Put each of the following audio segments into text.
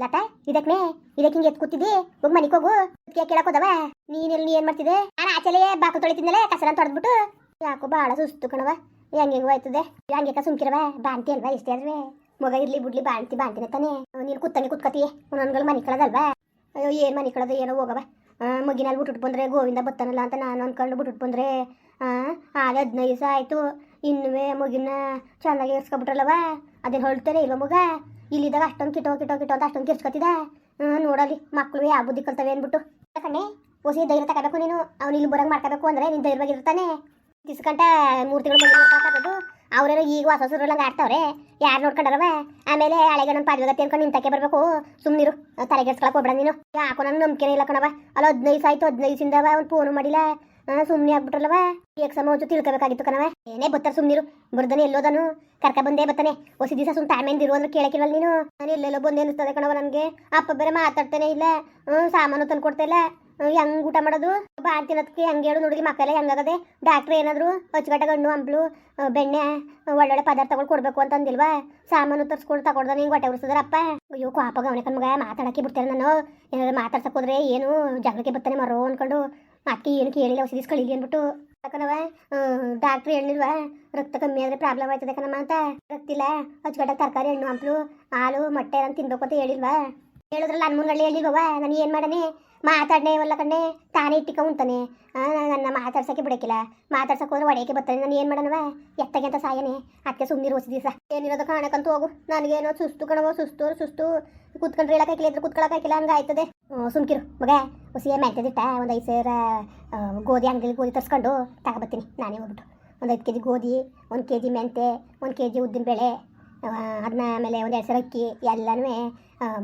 ಲತಾ ಇದಕ್ಕೆ ಇದಕ್ಕೆ ಹಿಂಗೆ ಎತ್ ಕೂತಿದ್ದಿ? ಹೋಗ್ ಮನಿಗೆ ಹೋಗು. ಕೇಳಕ್ ಹೋದವ. ನೀನ್ ನೀ ಏನ್ ಮಾಡ್ತಿದ್ದೆ? ನಾನು ಆಚೆಲೆ ಬಾಕು ತೊಳಿತಿದ್ದಲೆ ಕಸರ ತೊಡೆದ್ಬಿಟ್ಟು. ಯಾಕೋ ಬಹಳ ಸುಸ್ತು ಕಣವ ಹೆಂಗ್ ಹೆಂಗ್ ಹೋಯ್ತದೆ ಹಂಗೆ ಸುಮ್ಕಿರವ ಬಾಂತಿ ಅಲ್ವಾ ಇಷ್ಟೇ ಅಲ್ವೇ ಮಗ ಇರ್ಲಿ, ಬಿಡ್ಲಿ ಬಾಂತಿ ಬಾಂತಿನ ತಾನೆ. ನೀನು ಕುತ್ತಂಗೆ ಕುತ್ಕತಿಯೇ ಒಂದೊಂದ್ಗಳು ಮನೆ ಕಳದಲ್ವಾ? ಅಯ್ಯೋ, ಏನ್ ಮನಿ ಕಳದ, ಏನೋ ಹೋಗವ ಮಗಿನಲ್ಲಿ ಬಿಟ್ಟು ಬಂದ್ರೆ ಗೋವಿಂದ ಬತ್ತಾನಲ್ಲ ಅಂತ ನಾನು ಅನ್ಕೊಂಡು ಬಿಟ್ಟು ಬಂದ್ರೆ. ಆಗ ಹದಿನೈದು ದಿವಸ ಆಯ್ತು. ಇನ್ನುವೇ ಮಗಿನ ಚೆನ್ನಾಗಿ ಇರ್ಸ್ಕೊಬಿಟ್ರಲ್ಲವ ಅದೇನು ಹೊಳ್ತಾರೆ ಇಲ್ವ ಮಗ? ಇಲ್ಲಿದ್ದಾಗ ಅಷ್ಟೊಂದು ಕಿಟೋ ಕಿಟೋ ಕಿಟೋ ಅಂತ ಅಷ್ಟೊಂದು ಕಿರ್ಸ್ಕೊತಿದ ಹ್ಞೂ ನೋಡಲಿ ಮಕ್ಕಳು ಯಾವ ಬುದ್ಧಿ ಕಲ್ತವೆ ಅಂದ್ಬಿಟ್ಟು. ಕಣ್ಣೆ ಹೊಸಿ ಧೈರ್ಯ ತಗೋಬೇಕು ನೀನು. ಅವ್ನು ಇಲ್ಲಿ ಬರಂಗೆ ಮಾಡ್ಕೋಬೇಕು ಅಂದರೆ ನೀನು ಧೈರ್ಯವಾಗಿರ್ತಾನೆ ತಿಸ್ಕಂಟ ಮೂರು ತಿಂಗಳು ಮಾತಾಡೋದು ಅವ್ರೇನೋ ಈಗ ಹೊಸ ಸುರುಳಂಗೆ ಆಡ್ತಾವ್ರೆ ಯಾರು ನೋಡ್ಕೊಂಡಾರವ ಆಮೇಲೆ ಹಳೆಗಣ್ಣನ ಪಾದಗತಿ ಅನ್ಕೊಂಡು ನಿಂತಕ್ಕೆ ಬರಬೇಕು. ಸುಮ್ಮನಿರು ತಲೆಗೆಡ್ಸ್ಕೊಳಕ್ಕೆ ಹೋಗ್ಬೇಡ ನೀನು. ಯಾಕೋ ನನ್ನ ನಂಬಿಕೆನೇ ಇಲ್ಲ ಕಣವ ಅಲ್ಲ ಹದಿನೈದು ಸಾಯ್ತು ಹದಿನೈದು ಸಿಂದವ ಅವ್ನು ಫೋನು ಮಾಡಿಲ್ಲ ಸುಮ್ಮನೆ ಆಗ್ಬಿಟ್ರಲ್ಲವ? ಎಕ್ಸಾಮ್ ಹೋಚು ತಿಳ್ಕೊಬೇಕಾಗಿತ್ತು ಕಣವ ಏನೇ ಬತ್ತಾರ ಸುಮ್ಮನಿರು ಬರ್ದನೆ ಎಲ್ಲೋದನು ಕರ್ಕ ಬಂದೇ ಬರ್ತಾನೆ ಹೊಸ ದಿವಸ ಸುಮ್ ತಾಮೆಂದು ಇರು ಅಂದ್ರೆ ಕೇಳಕ್ಕಿಲ್ವಲ್ಲ ನೀನು. ನಾನು ಎಲ್ಲೆಲ್ಲೋ ಬಂದು ಅನಿಸ್ತದೆ ಕಣವ ನನಗೆ. ಅಪ್ಪ ಬೇರೆ ಮಾತಾಡ್ತಾನೆ ಇಲ್ಲ. ಹ್ಞೂ ಸಾಮಾನು ತಂದು ಕೊಡ್ತಾ ಇಲ್ಲ. ಹೆಂಗ್ ಊಟ ಮಾಡೋದು? ಬಾ ತಿನ್ನೋದಕ್ಕೆ ಹೆಂಗೆ ಹೇಳು ನೋಡಿಗೆ ಮಕ್ಕಳೆಲ್ಲ ಹೆಂಗಾಗದೆ. ಡಾಕ್ಟ್ರ್ ಏನಾದ್ರು? ಹಚ್ಚಗಟ್ಟ ಗಣ್ಣು ಹಂಪ್ಲು ಬೆಣ್ಣೆ ಒಳ್ಳೊಳ್ಳೆ ಪದಾರ್ಥಗಳು ಕೊಡ್ಬೇಕು ಅಂತ ಅಂದಿಲ್ವಾ? ಸಾಮಾನು ತರ್ಸ್ಕೊಂಡು ತಗೊಳ್ದ ಹಿಂಗೆ ಹೊಟ್ಟೆ ಉರ್ಸಿದಾರಪ್ಪ ಅಯ್ಯೋ, ಕಾಪ ಗಮನಕ್ಕೆ ಕಣ್ಮಗ ಮಾತಾಡಕ್ಕೆ ಬಿಡ್ತಾರೆ ನಾನು. ಏನಾದ್ರು ಮಾತಾಡ್ಸಕ್ ಹೋದ್ರೆ ಏನು? ಜಾಗಕ್ಕೆ ಬರ್ತಾನೆ ಮರೋ ಅನ್ಕೊಂಡು. ಮಾತ್ಕೆ ಏನು ಕೇಳಿಲ್ಲ ಔಷಧಿ ದಿವ್ಸ ಕಳೀಲಿ ಅಂದ್ಬಿಟ್ಟು ಯಾಕನವ ಡಾಕ್ಟ್ರ್ ಹೇಳಿಲ್ವಾ, ರಕ್ತ ಕಮ್ಮಿ ಆದ್ರೆ ಪ್ರಾಬ್ಲಮ್ ಆಯ್ತದೆ ಕಣಮ್ಮ ಅಂತ. ರಕ್ತಿಲ್ಲ ಹಚ್ಕಟ್ಟ ತರಕಾರಿ, ಹಣ್ಣು, ಹಂಪ್ಲು, ಹಾಲು, ಮೊಟ್ಟೆ ಅಂತ ತಿನ್ಬೇಕು ಅಂತ ಹೇಳಿಲ್ವಾ? ಹೇಳಿದ್ರಲ್ಲ ನನ್ನ ಮುಂಗಳ್ಳಿ ಹೇಳಿಲ್ವವ ನಾನು ಏನು ಮಾಡನೆ? ಮಾತಾಡನೆ ಇವಲ್ಲ ಕಣ್ಣೆ, ತಾನೇ ಇಟ್ಟಿಕ ಉಂತಾನೆ ನನ್ನ ಮಾತಾಡ್ಸಕ್ಕೆ ಬಿಡಕ್ಕಿಲ್ಲ. ಮಾತಾಡ್ಸಕ್ಕೆ ಹೋದ್ರೆ ಒಡೆಯಕ್ಕೆ ಬರ್ತಾನೆ. ನಾನು ಏನು ಮಾಡನವ ಎತ್ತಗೆ ಅಂತ ಸಾಯನೆ. ಅದಕ್ಕೆ ಸುಮ್ಮನಿರು ಹೊಸ ದಿವಸ ಏನಿರೋದು ಕಾಣಕಂತ ಹೋಗು. ನನಗೇನೋ ಸುಸ್ತು ಕಣವ ಸುಸ್ತು ಸುಸ್ತು. ಕುತ್ಕೊಂಡ್ರೆ ಹೇಳಕ್ಕಾಗಿಲ್ಲ ಇದ್ರೆ ಕುತ್ಕೊಳಕ್ಕಾಗಿಲ್ಲ ಹಂಗಾಯ್ತದೆ. ಸುಮ್ಕಿರು, ಮಗ. ಹೊಸಿಯ ಮೆಂತದಿಟ್ಟ ಒಂದು ಐದು ಸಾವಿರ ಗೋಧಿ ಅಂಗಡಿಲಿ ಗೋಧಿ ತರಿಸ್ಕೊಂಡು ತಗೊಬತ್ತೀನಿ ನಾನೇ ಹೋಗ್ಬಿಟ್ಟು. ಒಂದು ಐದು ಕೆ ಜಿ ಗೋಧಿ, ಒಂದು ಕೆ ಜಿ ಮೆಂತೆ ಒಂದು ಕೆ ಜಿ ಉದ್ದಿನ ಬೇಳೆ ಅದನ್ನ ಆಮೇಲೆ ಒಂದು ಎರಡು ಸಾವಿರ ಅಕ್ಕಿ ಎಲ್ಲನೂ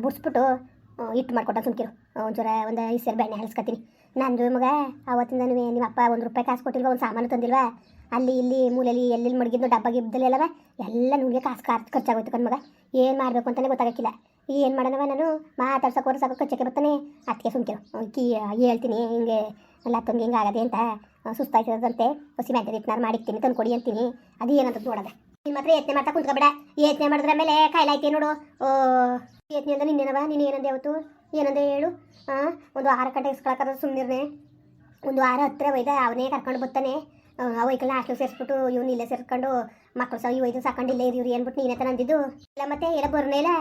ಬುಡ್ಸ್ಬಿಟ್ಟು ಹಿಟ್ಟು ಮಾಡ್ಕೊಟ್ಟ ಸುಮ್ಕಿರು. ಒಂಚೂರ ಒಂದು ಐದು ಸಾವಿರ ಬೆಣ್ಣೆ ಹರಿಸ್ಕೊತೀನಿ ನಂದು ಮಗ ಅವತ್ತಿಂದನೂ ನಿಮ್ಮ ಅಪ್ಪ ಒಂದು ರೂಪಾಯಿ ಕಾಸು ಕೊಟ್ಟಿಲ್ವ, ಒಂದು ಸಾಮಾನು ತಂದಿಲ್ವಾ? ಅಲ್ಲಿ ಇಲ್ಲಿ ಮೂಲೆಯಲ್ಲಿ ಎಲ್ಲೆಲ್ಲಿ ಮಡಗಿದ್ದು ಡಬ್ಬ ಗಿಬ್ಬದಲ್ಲೆಲ್ಲವ ಎಲ್ಲ ನುಂಗೆ ಕಾಸು ಖರ್ಚು ಖರ್ಚಾಗೋಯ್ತು ಕಣ್ಮಗ ಏನು ಮಾಡಬೇಕು ಅಂತಲೇ ಗೊತ್ತಾಗಕ್ಕಿಲ್ಲ. ಏನು ಮಾಡೋಣವ ನಾನು? ಮಾತಾಡ್ಸಕ್ಕೆ ಹೋದ್ರೆ ಸಾಕು, ಕಚ್ಚಕ್ಕೆ ಬರ್ತಾನೆ. ಅದಕ್ಕೆ ಸುಮ್ಕಿರು ಕೀ ಹೇಳ್ತೀನಿ, ಹಿಂಗೆ ತಂದು ಹಿಂಗೆ ಆಗದೆ ಅಂತ ಸುಸ್ತಾಯ್ತದಂತೆ ಹಸಿ ಮೆಂತೆ ಇಟ್ನಾರು ಮಾಡಿರ್ತೀನಿ ತಂದು ಕೊಡಿ ಅಂತೀನಿ. ಅದು ಏನಂತ ನೋಡೋದೆ. ನೀನು ಮಾತ್ರ ಯತ್ನೆ ಮಾಡ್ತಾ ಕುಂತ್ಕೊಬೇಡ. ಯತ್ನೆ ಮಾಡಿದ್ರ ಮೇಲೆ ಕಾಯಿಲೆ ನೋಡು. ಓ, ಯತ್ನೆ ಅಂದ್ರೆ ನಿನ್ನೇನವ? ನೀನು ಏನಂದೆ ಅವತ್ತು? ಏನಂದೆ ಹೇಳು? ಹಾಂ ಒಂದು ಆರು ಗಂಟೆ ಇಸ್ಕೊಳಕ್ಕಾದ್ರೆ ಸುಮ್ಮನಿರ್ನೆ ಒಂದು ವಾರ ಹತ್ತಿರ ಒಯ್ದ, ಅವನೇ ಕರ್ಕೊಂಡು ಬರ್ತಾನೆ. ಆ ವೈಕಲ್ನ ಹಾಸ್ಟೆಲ್ ಸೇರಿಸ್ಬಿಟ್ಟು ಇವ್ನು ಇಲ್ಲೇ ಸೇರ್ಕೊಂಡು ಮಕ್ಕಳು ಸಹ ಇವ್ ಸಾಕೊಂಡು ಇಲ್ಲೇ ಇವ್ರು ಏನ್ಬಿಟ್ಟು ನೀನೇ ತಾನೆ ಅಂದಿದ್ದು. ಇಲ್ಲ ಮತ್ತೆ ಎಲ್ಲ ಬರ್ನೇ ಇಲ್ಲ.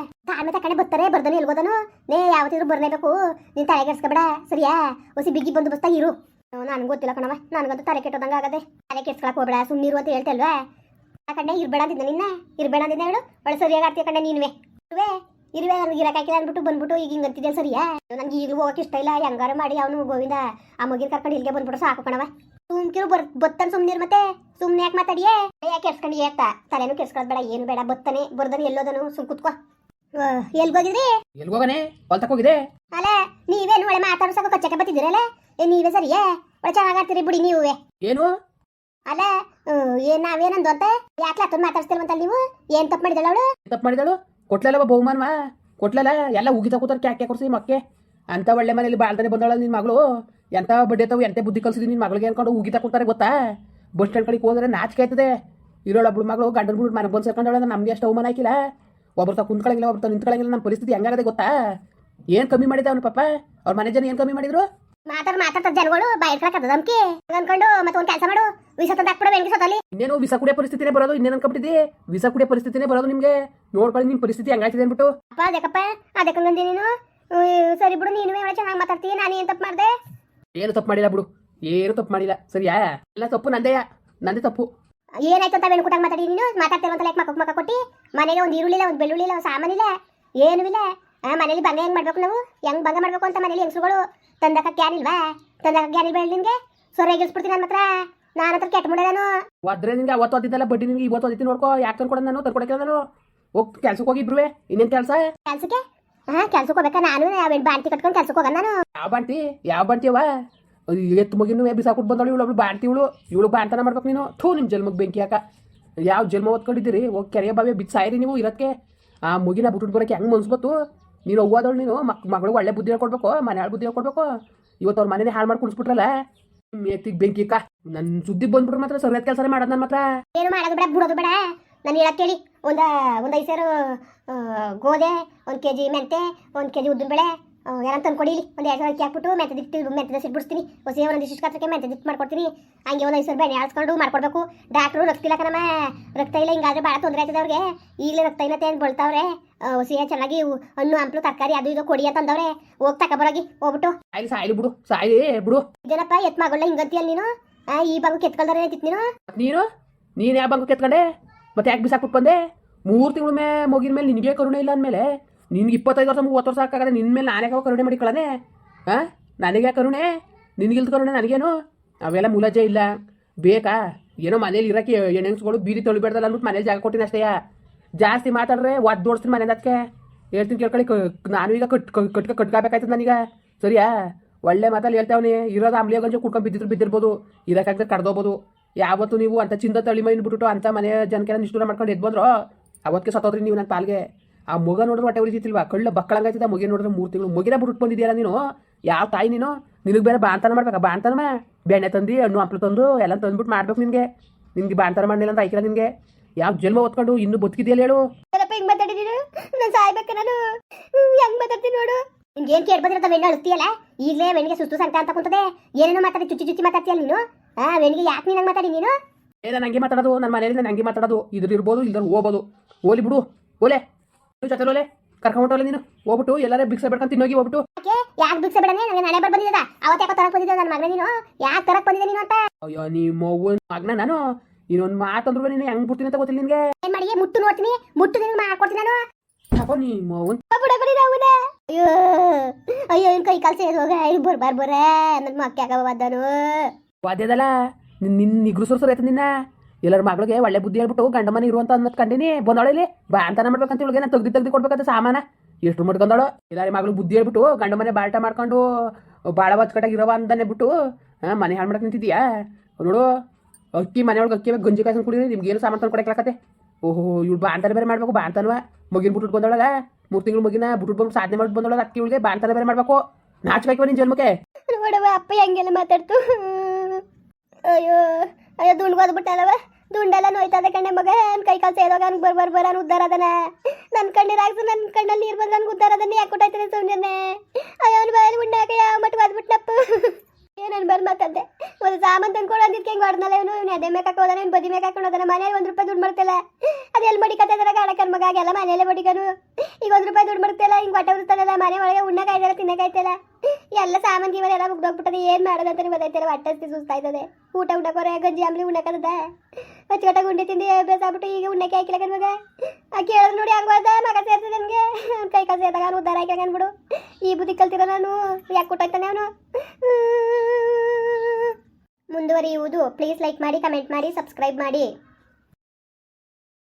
ತಕೊಂಡೆ ಬರ್ತಾರೆ, ಬರ್ದಾನೆ ಇಲ್ಬೋದನು ನೇ ಯಾವತ್ತಿದ್ರು ಬರ್ನೇಬೇಕು ನೀನ್ ತಲೆ ಕೆಡ್ಸ್ಕೊಬೇಡ, ಸರಿಯಾ? ಹೊಸಿ ಬಿಗಿ ಬಸ್ತಾ ಇರು. ನನಗೆ ಗೊತ್ತಿಲ್ಲ ಕಣವ ನನಗಂತೂ ತಲೆ ಕೆಟ್ಟೋದಂಗೆ ಆಗದೆ. ತಲೆ ಕೆಡ್ಸ್ಕೊಳಕ್ ಹೋಗ್ಬೇಡ ಸುಮ್ಮನಿರು ಅಂತ ಹೇಳ್ತಲ್ವಾ? ಆ ಕಡೆ ಇರ್ಬೇಡ ಅಂದಿದ್ದ ನಿನ್ನ? ಇರ್ಬೇಡ ಅಂದಿದ್ದ ಹೇಳು? ಒಳ್ಳೆ ಸರಿಯಾಗಿ ಆಡ್ತೀಯ ಕಡೆ ನೀನುವೆ. ಇರುವೆ ಇರುವೆ ನನಗೆ ಇರಕ್ಕಾಗಿಲ್ಲ ಅಂದ್ಬಿಟ್ಟು ಬಂದ್ಬಿಟ್ಟು ಈಗ ಹಿಂಗೆ ಅಂತಿದ್ದೆ ಸರಿಯಾ? ನನಗೆ ಈಗ ಹೋಗಕ್ಕೆ ಇಷ್ಟ ಇಲ್ಲ, ಹೆಂಗಾರು ಮಾಡಿ ಅವನು ಗೋವಿಂದ ಆ ಮಗಿನ ಕರ್ಕೊಂಡು ಇಲ್ಲಿಗೆ ಬಂದ್ಬಿಟ್ಟು ಸಾಕು ಕಣವ ಸುಮ್ಕಿರು ಬರ್ ಬತ್ತನ್ ಸುಮ್ನಿರ್ ಮತ್ತೆ. ಸುಮ್ನೆ ಯಾಕೆ ಮಾತಾಡಿಯೇ? ಯಾಕೆ ಕೆರ್ಸ್ಕೊಂಡು ಯಾಕ ತಲೆನೂ ಕೆಡ್ಸ್ಕೊಳ್ ಬೇಡ ಏನು ಬೇಡ. ಬತ್ತನೆ ಬರ್ದನು ಎಲ್ಲೋದನು ಸುಮ್ ಕುತ್ಕೋ. ಎಲ್ಗೋಗಿದ್ರಿ ಎಲ್ಗೋಗನೆ? ಹೊಲ್ತಕ್ ಹೋಗಿದೆ ಅಲ್ಲ ನೀವೇನು ಒಳ್ಳೆ ಮಾತಾಡ್ಸಕ್ಕೆ ಕಚ್ಚಕ್ಕೆ ಬತ್ತಿದ್ದೀರಲ್ಲ ಏ ನೀವೇ ಸರಿಯೇ? ಒಳ್ಳೆ ಚೆನ್ನಾಗಿ ಆಡ್ತೀರಿ ಬಿಡಿ ನೀವೇ ಏನು? ಅಲ್ಲ ಏನ್ ನಾವೇನಂದು ಅಂತ ಯಾಕೆ ಅತ್ತೊಂದು ಮಾತಾಡ್ಸ್ತಿಲ್ವಂತ ನೀವು? ಏನ್ ತಪ್ಪು ಮಾಡಿದಳು ಅವಳು? ತಪ್ಪು ಮಾಡಿದಳು? ಕೊಟ್ಲಲ್ಲ ಬಹುಮಾನವ? ಕೊಟ್ಲಲ್ಲ? ಎಲ್ಲ ಉಗಿತ ಕೂತಾರೆ ಕ್ಯಾಕೆ ಕೊಡ್ಸಿ ಮಕ್ಕೆ. ಅಂತ ಒಳ್ಳೆ ಮನೇಲಿ ಬಾಳ್ತಾನೆ ಬಂದಳ ನಿನ್ ಮಗಳು. ಎಂತ ಬಡ್ಡಿ ತಾವು ಎಂತ ಬುದ್ಧಿ ಕಲ್ಸಿದಿ ನಿನ್ನ ಮಗಳಿಗೆ ಅನ್ಕೊಂಡು ಉಗಿತ ಕೂತಾರೆ ಗೊತ್ತಾ? ಬಸ್ ಸ್ಟ್ಯಾಂಡ್ ಕಡೆಗೆ ಹೋದ್ರೆ ನಾಚಿಕೆ ಆಯ್ತದೆ. ಇರೋಳೊಬ್ಳು ಮಗಳು ಗಂಡನ ಬಿಟ್ಟು ಮನೆಗೆ ಬಂದು ಸೇರ್ಕೊಂಡವಳ ನಮಗೆ ಅಷ್ಟು ಅವಮಾನ ಆಯ್ಕಿಲ್ಲ. ಒಬ್ಬರು ತಾವು ಕುಂತ್ಕೊಳಂಗಿಲ್ಲ ಒಬ್ಬರು ತಾ ನಿಂತ್ಕೊಳಂಗಿಲ್ಲ ನಮ್ಮ ಪರಿಸ್ಥಿತಿ ಹೆಂಗಾಗದೆ ಗೊತ್ತಾ? ಏನು ಕಮ್ಮಿ ಮಾಡಿದ ಅವನು ಪಾಪ? ಅವ್ರ ಮನೆ ಜನ ಏನು ಕಮ್ಮಿ ಮಾಡಿದ್ರು? ಮಾತಾಡ್ ಮಾತಾಡ್ತಾರೆ ಜನಗಳು ಬಯರ್ಕದ ನಮ್ಗೆ ಅನ್ಕೊಂಡು ಮತ್ತೆ ಒಂದು ಕೆಲಸ ಮಾಡು. ವಿಷ ತಂದು ಹಾಕ್ಬಿಡು ಬೆಂಕಿ ಸತ್ತಲ್ಲಿ. ಇನ್ನೇನು ವಿಸ ಕುಡಿಯೋ ಪರಿಸ್ಥಿತಿನೇ ಬರೋದು ಇನ್ನೇನು ಅನ್ಕೊಬಿಟ್ಟಿದ್ದಿ ವಿಸ ಕುಡಿಯೋ ಪರಿಸ್ಥಿತಿನೇ ಬರೋದು ನಿಮಗೆ? ನೋಡ್ಕೊಳ್ಳಿ ನಿಮ್ಮ ಪರಿಸ್ಥಿತಿ ಹೆಂಗಾಯ್ತಿದೆ ಅಂದ್ಬಿಟ್ಟು. ಅಪ್ಪ ಅದಕ್ಕಪ್ಪ ಅದಕ್ಕೆ ನೀನು. ಸರಿ ಬಿಡು ನೀನು ಒಳ್ಳೆ ಚೆನ್ನಾಗಿ ಮಾತಾಡ್ತೀಯ ನಾನು ಏನು ತಪ್ಪು ಮಾಡಿದೆ? ಏನು ತಪ್ಪು ಮಾಡಿಲ್ಲ ಬಿಡು. ಏನು ತಪ್ಪು ಮಾಡಿಲ್ಲ. ಸರಿಯಾ? ಎಲ್ಲ ತಪ್ಪು ನಂದೇಯ? ನಂದೇ ತಪ್ಪು. ಏನಾಯ್ತು ಅಂತ ಬೆಳ್ಕುಟಾಗ ಮಾತಾಡಿ ನೀನು? ಮಾತಾಡ್ತೇವಂತ ಲೈಕ್ ಮಕ್ಕ ಮಕ್ಕ ಕೊಟ್ಟಿ? ಮನೆಗೆ ಒಂದು ಈರುಳ್ಳಿಲ್ಲ ಒಂದು ಬೆಳ್ಳುಳ್ಳಿ ಇಲ್ಲ ಒಂದು ಸಾಮಾನಿಲ್ಲ ಏನು ಇಲ್ಲ. ಆ, ಮನೇಲಿ ಬಂಗ ಹೆಂಗ್ ಮಾಡ್ಬೇಕು ನಾವು? ಹೆಂಗ್ ಬಂಗ ಮಾಡ್ಬೇಕು ಅಂತ ಮನೇಲಿ ಹೆಂಗಸುಗಳು ತಂದಕ ಕ್ಯಾನಿಲ್ವಾ ತಂದಕ ಕ್ಯಾರಿ ಬೇಡ ನಿನ್ಗೆ? ಸೊರಗಿಸ್ಬಿಡ್ತೀನಿ ನನ್ನ ಹತ್ರ. ನಾನು ಹತ್ರ ಕೆಟ್ಟ ಮುಡ ನಾನು. ಒದ್ರೆ ನಿಂಗೆ ಅವತ್ತು ಓದಿದ್ದಲ್ಲ ಬಡ್ಡಿ ನಿನ್ಗೆ ಇವತ್ತು ಓದಿತ್ತು ನೋಡ್ಕೋ ಯಾಕೆ ತಂದ್ಕೊಡ ನಾನು? ತಂದ್ಕೊಡಕ್ಕೆ ನಾನು? ಹೋಗಿ ಕೆಲ್ಸಕ್ಕೆ ಹೋಗಿ ಇಬ್ರುವೆ. ಇನ್ನೇನು ಕೆಲಸ? ಕೆಲ್ಸಕ್ಕೆ? ಹಾ ಕೆಲ್ಸಕ್ಕೆ ಹೋಗ್ಬೇಕಾ ನಾನು? ಅವೇನು ಬಾಂತಿ ಕಟ್ಕೊಂಡು ಕೆಲ್ಸಕ್ಕೆ ಹೋಗೋಣ ನಾನು? ಯಾವ ಬಾಂಟಿ ಯಾವ ಬಾಂಟಿಯವ ಎತ್ತು ಮಗಿನೂ ಬಿಸಾಕ್ಬಿಟ್ಟು ಬಂದಳು ಇವಳು ಒಬ್ಳು ಬಾಂಟಿ ಇವಳು. ಇವಳು ಬಾಂತನ ಮಾಡ್ಬೇಕು ನೀನು. ಥೂ ನಿಮ್ಮ ಜನ್ಮಕ್ಕೆ ಬೆಂಕಿ ಹಾಕ. ಯಾವ ಜನ್ಮ ಓದ್ಕೊಂಡಿದ್ದೀರಿ ಹೋಗಿ ಕೆರೆಯ ಬಾವಿ ಬಿದ್ದು ನೀವು ಇರೋಕ್ಕೆ ಆ ಮುಗಿನ ಬಿಟ್ಬಿಟ್ಟು ಬರೋಕ್ಕೆ ಹೆಂಗೆ ಮನ್ಸ್ಬತ್ತು ನೀನು ಹೋಗೋದಳು ನೀನು. ಮಕ್ ಮಗಳಿಗೆ ಒಳ್ಳೆ ಬುದ್ಧಿ ಹೇಳ್ಕೊಡ್ಬೇಕು ಮನೆ ಬುದ್ಧಿ ಹೇಳ್ಕೊಡ್ಬೇಕು. ಇವತ್ತು ಅವ್ರ ಮನೇನೆ ಹಾಳು ಮಾಡಿ ಕುಡಿಸ್ಬಿಟ್ರಲ್ಲ ಮೇತಿಗೆ ಬೆಂಕಿ ಅಕ್ಕ ನನ್ನ ಸುದ್ದಿ ಬಂದ್ಬಿಟ್ರೆ ಮಾತ್ರ ಸರಿಯಾದ ಕೆಲಸ ಮಾಡೋದು ನನ್ನ ಮಾತ್ರ. ಏನು ಮಾಡೋದು ಬೇಡ ಬಿಡೋದು ಬೇಡ. ನಾನು ಹೇಳಕ್ಕೆ ಹೇಳಿ ಒಂದು ಒಂದು ಐದು ಸೇರು ಆ, ಗೋಧಿ ಒಂದು ಕೆ ಜಿ ಮೆಂತೆ ಒಂದು ಕೆ ಜಿ ಉದ್ದಿನಬೇಳೆ ಯಾರು ತಂದ್ಕೊಡಿ ಇಲ್ಲಿ ಒಂದು ಎರಡು ಸಾವಿರ ಅಕ್ಕಿ ಹಾಕ್ಬಿಟ್ಟು ಮೆಂತೆ ದಿಟ್ಟು ಮೆಂತೆ ಸಿಟ್ಬಿಡ್ತೀನಿ ಹೊಸ ಒಂದಿಷ್ಟು ಕತ್ರಕ್ಕೆ ಮೆಂತೆ ದಿಟ್ಟು ಮಾಡ್ಕೊಡ್ತೀನಿ. ಹಂಗೆ ಒಂದು ಐದು ಆಳ್ಸ್ಕೊಂಡು ಮಾಡ್ಕೊಡ್ಬೇಕು. ಡಾಕ್ಟ್ರು ರಕ್ತ ಇಲ್ಲ ಕಣಮ್ಮ ರಕ್ತ ಇಲ್ಲ ಹಿಂಗಾದ್ರೆ ಭಾಳ ತೊಂದರೆ ಆಯ್ತದೆ ಅವ್ರಿಗೆ. ಈಗಲೇ ರಕ್ತ ಇಲ್ಲ ಅಂತ ಬಳ್ತಾವ್ರೆ? ಹೊಸ ಚೆನ್ನಾಗಿ ಹಣ್ಣು ಹಂಪಲು ತರಕಾರಿ ಅದು ಇದು ಕೊಡಿ ಅಂತ ಅಂದವ್ರೆ. ಹೋಗಿ ತಗೊಬರೋಗಿ ಹೋಗ್ಬಿಟ್ಟು. ಸಾಯ್ಲಿ ಸಾಯಿ ಬಿಡು ಸಾಯಿ ಬಿಡು. ಇದೇನಪ್ಪ ಎತ್ ಮಗಳ ಅಲ್ಲಿ ನೀನು? ಆ, ಈ ಬಂಗು ಕೆತ್ಕೊಳ್ದಾರೆ ನೀನು? ಮತ್ತ್ ನೀನು? ನೀನು ಯಾವ ಬಂಕು ಕೆತ್ಕೊಂಡೆ? ಮತ್ತೆ ಯಾಕೆ ಬಿಸಾಕ್ಬಿಟ್ಟು ಬಂದೆ? ಮೂರು ತಿಂಗಳ ಮೇ ಮುಗಿದ ಮೇಲೆ ನಿನಗೆ ಕರುಣೆ ಇಲ್ಲ ಅಂದಮೇಲೆ. ನಿನ್ಗೆ ಇಪ್ಪತ್ತೈದು ವರ್ಷ, ಮೂವತ್ತು ವರ್ಷ ಸಾಕಾಗದೆ ನಿನ್ನ ಮೇಲೆ ನಾನೇ ಯಾವ ಕರುಣೆ ಮಾಡಿಕೊಳ್ಳದೆ ಹಾಂ ನನಗೆ ಕರುಣೆ? ನಿನಗಿಲ್ದ ಕರುಣೆ ನನಗೇನು? ಅವೆಲ್ಲ ಮುಲಾಜೆ ಇಲ್ಲ. ಬೇಕಾ? ಏನೋ ಮನೇಲಿ ಇರೋಕ್ಕೆ ಹೆಣ್ಣೆಂಗ್ಸ್ಗಳು ಬೀದಿ ತೊಳಿಬೇಡ್ದಲ್ಲ ಅಂದ್ಬಿಟ್ಟು ಮನೇಲಿ ಜಾಗ ಕೊಟ್ಟಿನಿ ಅಷ್ಟೇ. ಜಾಸ್ತಿ ಮಾತಾಡ್ರೆ ಒದ್ದು ದೋಡಿಸ್ತೀನಿ ಮನೇಲಿ ಅದಕ್ಕೆ. ಹೇಳ್ತೀನಿ ಕೇಳ್ಕೊಳ್ಳಿ ನಾನು ಈಗ ಕಟ್ ಕಟ್ಕ ಕಟ್ಕೋಬೇಕಾಯ್ತದ ನನಗೆ ಸರಿಯಾ? ಒಳ್ಳೆ ಮಾತಲ್ಲಿ ಹೇಳ್ತಾವನಿ. ಇರೋದು ಆಮ್ಲಿಯ ಗಂಜು ಕುಡ್ಕೊಂಡು ಬಿದ್ದಿದ್ರು ಬಿದ್ದಿರ್ಬೋದು. ಇರೋಕ್ಕಾಗದೆ ಕಡ್ದೋಬೋದು ಯಾವತ್ತು ನೀವು ಅಂತ ಚಿಂತ ತಳಿ ಮೈನ್ ಬಿಟ್ಬಿಟ್ಟು ಅಂತ ಮನೆ ಜನಕ್ಕೆಲ್ಲ ನಿಷ್ಠೂರ ಮಾಡ್ಕೊಂಡು ಎದ್ದು ಬಂದ್ರು, ಅವತ್ತಿಗೆ ಸತ್ತೋದ್ರಿ ನೀವು ನನ್ನ ಪಾಲ್ಗೆ. ಆ ಮಗ ನೋಡಿದ್ರೆ ಹೊಟ್ಟೆ ಉಳಿತಿಲ್ವಾ ಕಳ್ಳ ಬಕ್ಕಳಂಗಾಯ್ತದ ಮುಗಿ ನೋಡಿದ್ರೆ ಮೂರು ತಿಂಗಳು. ಮುಗಿನ ಬಿಟ್ಟು ನೀನು? ಯಾವ ತಾಯಿ ನೀನು? ನಿನಗೆ ಬೇರೆ ಬಾಣ್ತನ ಮಾಡ್ಬೇಕಾ? ಬಾಣ್ತನ ಬೆಣ್ಣೆ ತಂದು ಹಣ್ಣು ಹಂಪ್ಲು ತಂದು ಎಲ್ಲ ತಂದ್ಬಿಟ್ಟು ಮಾಡ್ಬೇಕು ನಿನಗೆ. ನಿನ್ಗೆ ಬಾಣ್ತನ ಮಾಡಿಲ್ಲ ಅಂತ ಐಕಿಲ್ಲ ನಿನಗೆ. ಯಾವ ಜನ್ಮ ಹೊತ್ಕೊಂಡು ಇನ್ನೂ ಬದುಕಿದೆಯಲ್ಲ ಹೇಳು. ಹಿಂಗ್ ಮಾತಾಡಿದೀನಿ ನಾನು? ಸಾಯ್ಬೇಕ ನಾನು. ಹೆಂಗ್ ಮಾತಾಡ್ತೀನಿ ನೋಡು. ನಿಂಗೆ ಏನ್ ಕೇಳ್ಬೋದಿರ ಬಂದಿರತ್ತ ಬೆಣ್ಣೆ ಅಳುತ್ತೀಯಲ್ಲ ಈಗಲೇ ಬೆಣ್ಣಿಗೆ ಸುಸ್ತು ಸಂಕ ಅಂತ ಕುಂತದೆ. ಏನೇನೋ ಮಾತಾಡಿ ಚುಚ್ಚಿ ಚುಚ್ಚಿ ಮಾತಾಡ್ತೀಯಲ್ಲ ನೀನು? ಆ ಬೆಣ್ಣಿಗೆ ಯಾಕೆ ನೀನು ಮಾತಾಡಿ ನೀನು? ಏ ನಾನು ಹಂಗೆ ಮಾತಾಡೋದು. ನನ್ನ ಮನೆಯಲ್ಲಿ ನಾನು ಹಂಗೆ ಮಾತಾಡೋದು. ಇದ್ರ ಇರ್ಬೋದು ಇಲ್ದ್ರ ಹೋಗ್ಬೋದು. ಓಲಿ ಬಿಡು. ಓಲೆ. ಓಲೆ ಕರ್ಕೊಂಬಿಟ್ಟೋಲೆ ನೀನು. ಹೋಗ್ಬಿಟ್ಟು ಎಲ್ಲಾರೇ ಬಿಕ್ಸ ಬೇಡ್ಕೊಂಡು ತಿನ್ನೋಗಿ ಹೋಗ್ಬಿಟ್ಟು. ಯಾಕೆ? ಯಾಕೆ ಭಿಕ್ಷೆ ಬಿಡನೆ ನನಗೆ ನಾಳೆ ಬರ್ ಬಂದಿದ್ದ. ಅವತ್ತು ಯಾಕೋ ತರಕ್ ಬಂದಿದ್ದೆ ನನ್ನ ಮಗನ ನೀನು? ಯಾಕೆ ತರಕ್ ಬಂದಿದ್ದೆ ನೀನು ಅಂತ? ಅಯ್ಯೋ ನಿಮ್ಮ ಅವ್ವನ ಮಗನ ನಾನು. ಇನ್ನೊಂದು ಮಾತಂದ್ರು ನೀನು ಹೆಂಗ್ ಬಿಡ್ತೀನಿ ಅಂತ ಗೊತ್ತಿಲ್ಲ ನಿನಗೆ. ಏನ್ ಮಾಡಿ ಮುಟ್ಟು ನೋಡ್ತೀನಿ. ಮುಟ್ಟು ನಿನಗೆ ಮಾಡ್ಕೊಡ್ತೀನಿ ನಾನು. ಅಪ್ಪ ನಿಮ್ಮ ಅವ್ವನ್. ಅಯ್ಯೋ ಅಯ್ಯೋ ಇನ್ ಕೈ ಕಾಲು ಹೋಗ. ಇಲ್ಲಿ ಬರ್ ಬಾರ್ ಬರ. ನನ್ನ ಮಕ್ಕ ಯಾಕವ ಬದ್ದನು ವಾದ್ಯದಲ್ಲ ನಿನ್ನ ನಿಗ್ರು ಸುರ್ಸರ್ ಆಯ್ತು ನಿನ್ನ. ಎಲ್ಲರ ಮಗಳಿಗೆ ಒಳ್ಳೆ ಬುದ್ಧಿ ಹೇಳ್ಬಿಟ್ಟು ಗಂಡ ಮನೆ ಇರುವಂತ ಅನ್ನೋದು ಕಂಡಿನಿ ಬಂದವಳೆ ಬಾ ಅಂತಾನ ಮಾಡ್ಬೇಕಂತ ಇವಳಿಗೆ. ನಾನು ತೆಗ್ದು ತೆಗ್ದು ಕೊಡ್ಬೇಕಂತ ಸಾಮಾನ. ಎಷ್ಟು ಮಟ್ಕೊಂಡಳು ಎಲ್ಲಾರಿ ಮಗಳು ಬುದ್ಧಿ ಹೇಳ್ಬಿಟ್ಟು ಗಂಡ ಮನೆ ಬಾಳ್ಟ ಮಾಡ್ಕೊಂಡು ಭಾಳ ಹೊಚ್ಕಟ್ಟಾಗಿ ಇರವ ಅಂತಾನೆ ಬಿಟ್ಟು ಮನೆ ಹಾಳು ಮಾಡಕ್ಕೆ ನಿಂತಿದ್ಯಾ? ನೋಡು, ಅಕ್ಕಿ ಮನೆ ಒಳಗೆ ಅಕ್ಕಿ ಗಂಜಿ ಕಾಯ್ಸನ್ ಕುಡಿದ್ರೆ ನಿಮ್ಗೆ ಏನು ಸಾಮಾನು ತಂದು ಕೊಡಕ್ಲಾಕತ್ತೆ ಓಹೋ, ಇವ್ಳು ಬಾಂತಾನೆ ಬೇರೆ ಮಾಡಬೇಕು ಬಾಂತನವ ಮಗಿನ ಬಿಟ್ಟು ಬಂದೊಳಗ ಮೂರು ತಿಂಗಳು ಮಗಿನ ಬಿಟ್ಟು ಬಂದು ಸಾಧನೆ ಮಾಡಿ ಬಂದೊಳಗ ಅಕ್ಕಿ ಇವಳಿಗೆ ಬಾಂತಾನೆ ಬೇರೆ ಮಾಡಬೇಕು. ನಾಚ್ಬೇಕು ನಿನ್ನ ಜನ್ಮಕ್ಕೆ? ನೋಡವ ಅಪ್ಪ ಹೆಂಗೆಲ್ಲ ಮಾತಾಡ್ತು? ಅಯ್ಯೋ. ಅಯ್ಯೋ, ದುಂಡ್ ಓದ್ಬಿಟ್ಟಲ್ಲವ ದುಂಡೆಲ್ಲ ನೋಯ್ತದೆ ಕಣ್ಣೆ ಮಗ. ನನ್ನ ಕೈ ಕಾಲು ಸೇರೋಗ ನನ್ಗೆ ಬರ್ ಬರ್ ಬರ ಉದ್ದಾರ ಅದನ? ನನ್ನ ಕಣ್ಣೀರಾಗ್ಸು ನನ್ನ ಕಣ್ಣಲ್ಲಿ ನೀರು ಬಂದು ನನ್ಗೆ ಉದ್ದಾರ ಅದನ್ನ ಯಾಕೆ ಕೊಟ್ಟಾಯ್ತದೆ ಸುಮ್ಮನೆ ಅಯ್ಯೋ ಅವ್ನು ಬಾಯಲ್ಲಿ ಉಂಡಾಕ ಯಾವ ಮಟ್ಟ ಓದ್ಬಿಟ್ನಪ್ಪ ಏನನ್ ಬರ್ ಮಾತಂದೆ? ಒಂದು ಸಾಮಾನು ತಂದ್ಕೊಂಡು ಅಂದಿದ್ಕೆ ಹೆಂಗೆ ಮಾಡ್ದಲ್ಲ ಇವನು? ಇವ್ನು ಅದೇ ಮೇಕಾಕ ಹೋದಾನ ಇವ್ನು ಬದಿ ಮೇಕಾಕೊಂಡು ಹೋದಾನ? ಮನೇಲಿ ಒಂದು ರೂಪಾಯಿ ದುಡ್ಡು ಮಾಡ್ತಿಲ್ಲ ಅದೆಲ್ಲಿ ಮಡಿಕತ್ತದ ಗಾಡಕನ್ ಮಗ? ಎಲ್ಲ ಮನೇಲೆ ಮಡಿಕನು ಈಗ ಒಂದು ರೂಪಾಯಿ ದುಡ್ಡು ಮಾಡ್ತಿಲ್ಲ ಹಿಂಗೆ ಹೊಟ್ಟೆ ಬರುತ್ತಲ್ಲ ಮನೆ ಒಳಗೆ ತಿನ್ನ ತಿನ್ನಕಾಯ್ತಲ್ಲ ಎಲ್ಲ. ಸಾಮಾನ್ ಗೀವನ್ ಎಲ್ಲ ಮುಗ್ದೋಗ್ಬಿಟ್ಟದೆ ಏನ್ ಮಾಡೋದಂತ ಗೊತ್ತಾಯ್ತಿಲ್ಲ, ಹೊಟ್ಟೆ ಸುಸ್ತಾಯ್ತದೆ ಊಟ ಉಣ್ಣಕೋರೆ ಗಂಜಿ ಆಮ್ಲಿ ಉಣ್ಣಕದ ಅಚ್ಚುಕಟ್ಟಾಗಿ ಉಂಡೆ ತಿಂದು ಬೇಸಾಗ್ಬಿಟ್ಟು ಈಗ ಉಣ್ಣಕ್ಕೆ ಹಾಕಿಲ್ಲ ಮಗ. ಆ ಕೇಳಿದ್ರು ನೋಡಿ ಹಂಗ ಮಗ ಸೇರ್ತದೆ ನನಗೆ. ಕೈ ಕಾಲು ಸೇರಿದಾಗ ಅವ್ನು ಉದ್ದಾರ ಹಾಕಿ ಅನ್ಬಿಡು ಈ ಬುದ್ಧಿ ಕಲ್ತಿರೋ ನಾನು ಯಾಕೆ ಕೊಟ್ಟಾಯ್ತಾನೆ ಅವನು? ಮುಂದುವರಿಯುವುದು. ಪ್ಲೀಸ್ ಲೈಕ್ ಮಾಡಿ ಕಮೆಂಟ್ ಮಾಡಿ ಸಬ್ಸ್ಕ್ರೈಬ್ ಮಾಡಿ.